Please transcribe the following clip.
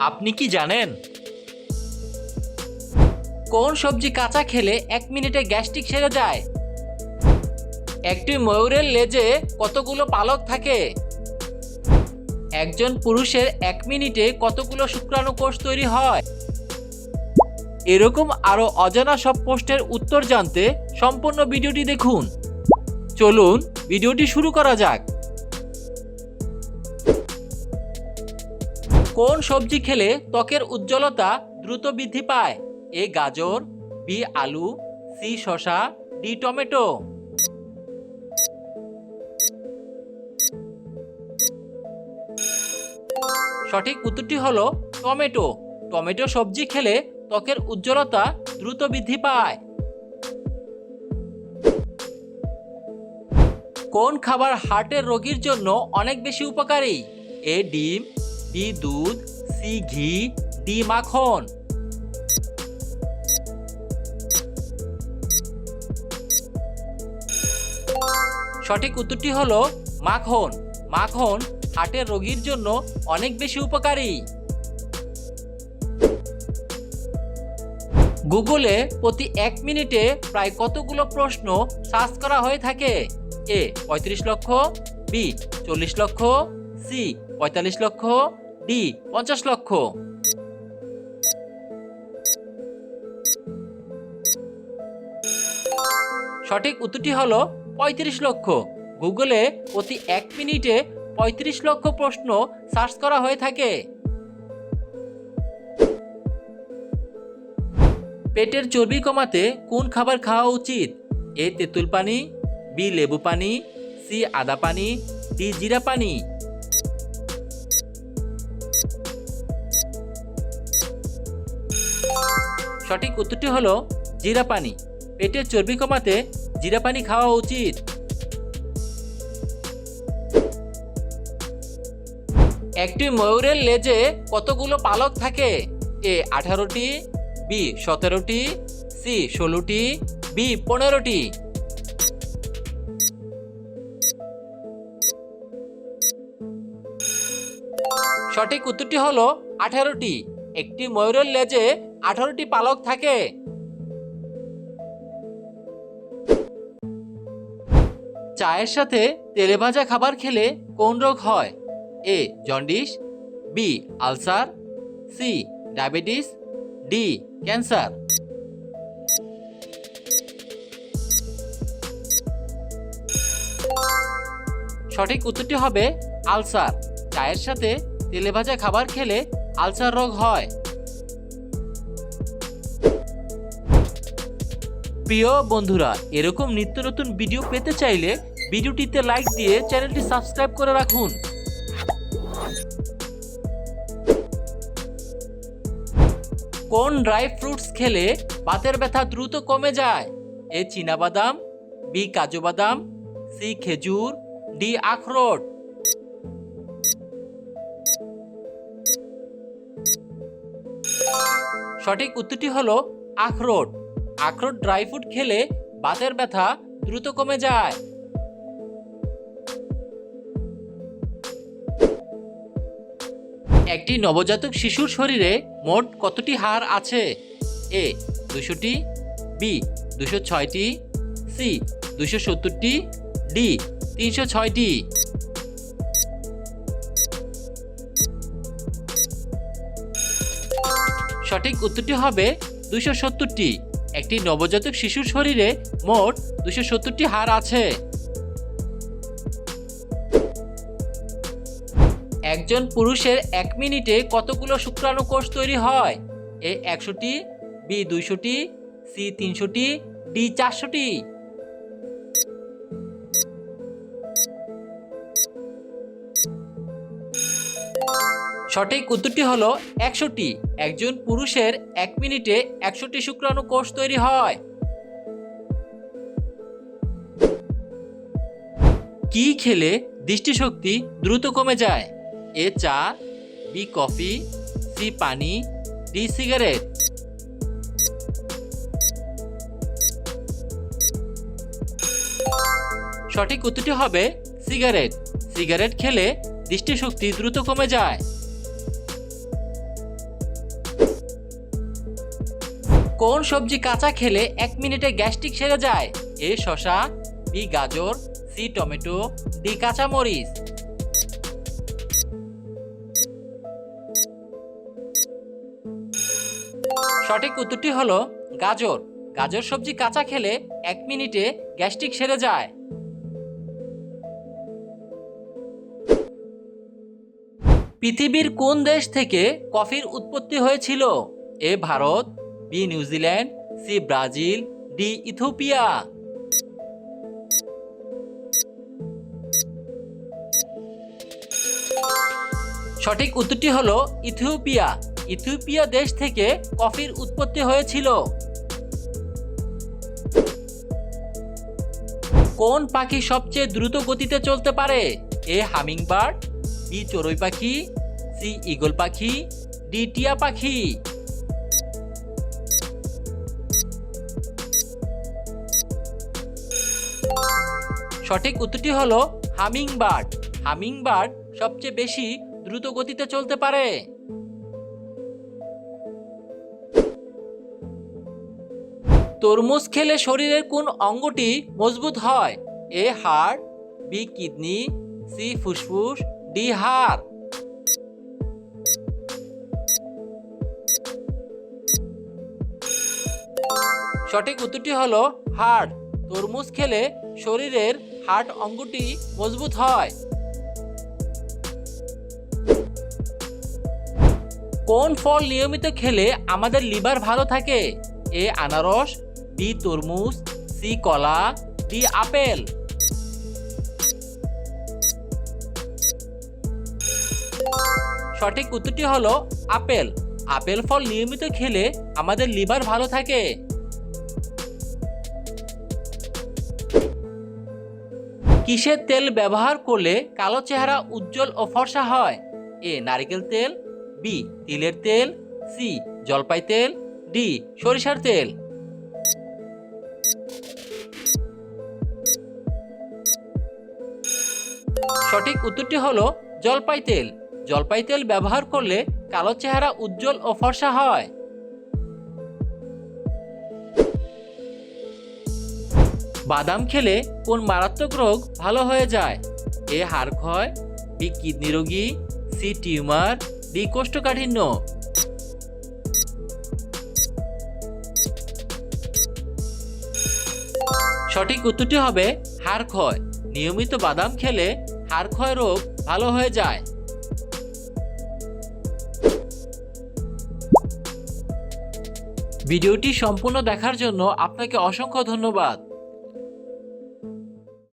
আপনি কি জানেন? কোন সবজি কাঁচা খেলে এক মিনিটে গ্যাস্ট্রিক সেরে যায়? একটি ময়ূরের লেজে কতগুলো পালক থাকে? একজন পুরুষের এক মিনিটে কতগুলো শুক্রাণু কোষ তৈরি হয়? এরকম আরও অজানা সব প্রশ্নের উত্তর জানতে সম্পূর্ণ ভিডিওটি দেখুন। চলুন, ভিডিওটি শুরু করা যাক। কোন সবজি খেলে ত্বকের উজ্জ্বলতা দ্রুত বৃদ্ধি পায়? এ গাজর, বি আলু, সি শসা, ডি টমেটো। সঠিক উত্তরটি হলো টমেটো। টমেটো সবজি খেলে ত্বকের উজ্জ্বলতা দ্রুত বৃদ্ধি পায়। কোন খাবার হার্টের রোগীর জন্য অনেক বেশি উপকারী? এ ডিম বি দুধ, সি ঘি ডি মাখন সঠিক উত্তরটি হলো মাখন। মাখন হার্টের রোগীর জন্য অনেক বেশি উপকারী। গুগলে প্রতি এক মিনিটে প্রায় কতগুলো প্রশ্ন সার্চ করা হয়ে থাকে? এ, পঁয়ত্রিশ লক্ষ, বি, চল্লিশ লক্ষ, সি, পঁয়তাল্লিশ লক্ষ ডি পঞ্চাশ লক্ষ। সঠিক উত্তরটি হল পঁয়ত্রিশ লক্ষ। গুগলে প্রতি এক মিনিটে পঁয়ত্রিশ লক্ষ প্রশ্ন সার্চ করা হয়ে থাকে। পেটের চর্বি কমাতে কোন খাবার খাওয়া উচিত? এ তেঁতুল পানি, বি লেবু পানি, সি আদা পানি, ডি জিরা পানি। সঠিক উত্তরটি হলো জিরা পানি। পেটের চর্বি কমাতে জিরা পানি খাওয়া উচিত। একটি ময়ূরের লেজে কতগুলো পালক থাকে? এ আঠারোটি, বি সতেরোটি, সি ষোলোটি, বি পনেরোটি। সঠিক উত্তরটি হলো আঠারোটি। একটি ময়ূরের লেজে আঠারোটি পালক থাকে। চায়ের সাথে তেলে ভাজা খাবার খেলে কোন রোগ হয়? A, jaundice, B, ulcer, C, diabetes, D, cancer. সঠিক উত্তরটি হবে আলসার। চায়ের সাথে তেলে ভাজা খাবার খেলে আলসার রোগ হয়। প্রিয় বন্ধুরা, এরকম নিত্য নতুন ভিডিও পেতে চাইলে ভিডিওটিতে লাইক দিয়ে চ্যানেলটি সাবস্ক্রাইব করে রাখুন। কোন ড্রাই ফ্রুটস খেলে বাতের ব্যথা দ্রুত কমে যায়? এ বাদাম বি কাজু বাদাম সি খেজুর, ডি আখরোট। সঠিক উত্তরটি হলো আখরোট। আখরোট ড্রাই ফ্রুট খেলে বাতের ব্যথা দ্রুত কমে যায়। একটি নবজাতক শিশুর শরীরে মোট কতটি হাড় আছে? এ দুশোটি বি দুশো ছয়টি, সি দুশো সত্তরটি, ডি, তিনশো ছয়টি। সঠিক উত্তরটি হবে দুশো সত্তরটি। একটি নবজাতক শিশুর শরীরে মোট দুশো সত্তরটি হাড় আছে। একজন পুরুষের এক মিনিটে কতগুলো শুক্রাণু কোষ তৈরি হয়? এ একশোটি, বি দুইশোটি, সি তিনশোটি, ডি চারশোটি। সঠিক উত্তরটি হলো একশোটি একজন পুরুষের এক মিনিটে একশোটি শুক্রাণু কোষ তৈরি হয়। কি খেলে দৃষ্টিশক্তি দ্রুত কমে যায়? এ চা, বি কফি, সি পানি, ডি সিগারেট। সঠিক উত্তরটি হবে সিগারেট। সিগারেট খেলে দৃষ্টিশক্তি দ্রুত কমে যায়। কোন সবজি কাঁচা খেলে এক মিনিটে গ্যাস্ট্রিক সেরে যায়? এ শশা বি গাজর, সি টমেটো, ডি কাঁচামরিচ। সঠিক উত্তরটি হলো গাজর। গাজর সবজি কাঁচা খেলে এক মিনিটে গ্যাস্ট্রিক সেরে যায়। পৃথিবীর কোন দেশ থেকে কফির উৎপত্তি হয়েছিল? A Bharat B New Zealand C Brazil D Ethiopia সঠিক উত্তরটি হলো ইথিওপিয়া। ইথিওপিয়া দেশ থেকে কফির উৎপত্তি হয়েছিল। কোন পাখি সবচেয়ে দ্রুত গতিতে চলতে পারে? এ, হামিংবার্ড, বি, চড়ুই পাখি, সি, ঈগল পাখি, ডি, টিয়া পাখি। সঠিক উত্তরটি হলো হামিংবার্ড হামিংবার্ড সবচেয়ে বেশি দ্রুত গতিতে চলতে পারে। তরমুজ খেলে শরীরের কোন অঙ্গটি মজবুত হয়? A heart B kidney, C ফুসফুস, ডি হাড়। সঠিক উত্তরটি হলো হার্ট তরমুজ খেলে শরীরের হার্ট অঙ্গটি মজবুত হয়। কোন ফল নিয়মিত খেলে আমাদের লিভার ভালো থাকে? এ আনারস, বি তরমুজ, সি কলা, ডি আপেল। সঠিক উত্তরটি হলো আপেল। আপেল ফল নিয়মিত খেলে আমাদের লিভার ভালো থাকে। কিসের তেল ব্যবহার করলে কালো চেহারা উজ্জ্বল ও ফর্সা হয়? এ, নারকেল তেল, বি, তিলের তেল, সি, জলপাই তেল, ডি, সরিষার তেল। সঠিক উত্তরটি হলো জলপাই তেল। জলপাই তেল ব্যবহার করলে কালো চেহারা উজ্জ্বল ও ফর্সা হয়। বাদাম খেলে কোন মারাত্মক রোগ ভালো হয়ে যায়? এ হাড় ক্ষয়, বি কিডনি রোগী, সি টিউমার, ডি কোষ্ঠকাঠিন্য। সঠিক উত্তরটি হবে হাড় ক্ষয়। নিয়মিত বাদাম খেলে হাড় ক্ষয় রোগ ভালো হয়ে যায়। ভিডিওটি সম্পূর্ণ দেখার জন্য আপনাকে অসংখ্য ধন্যবাদ।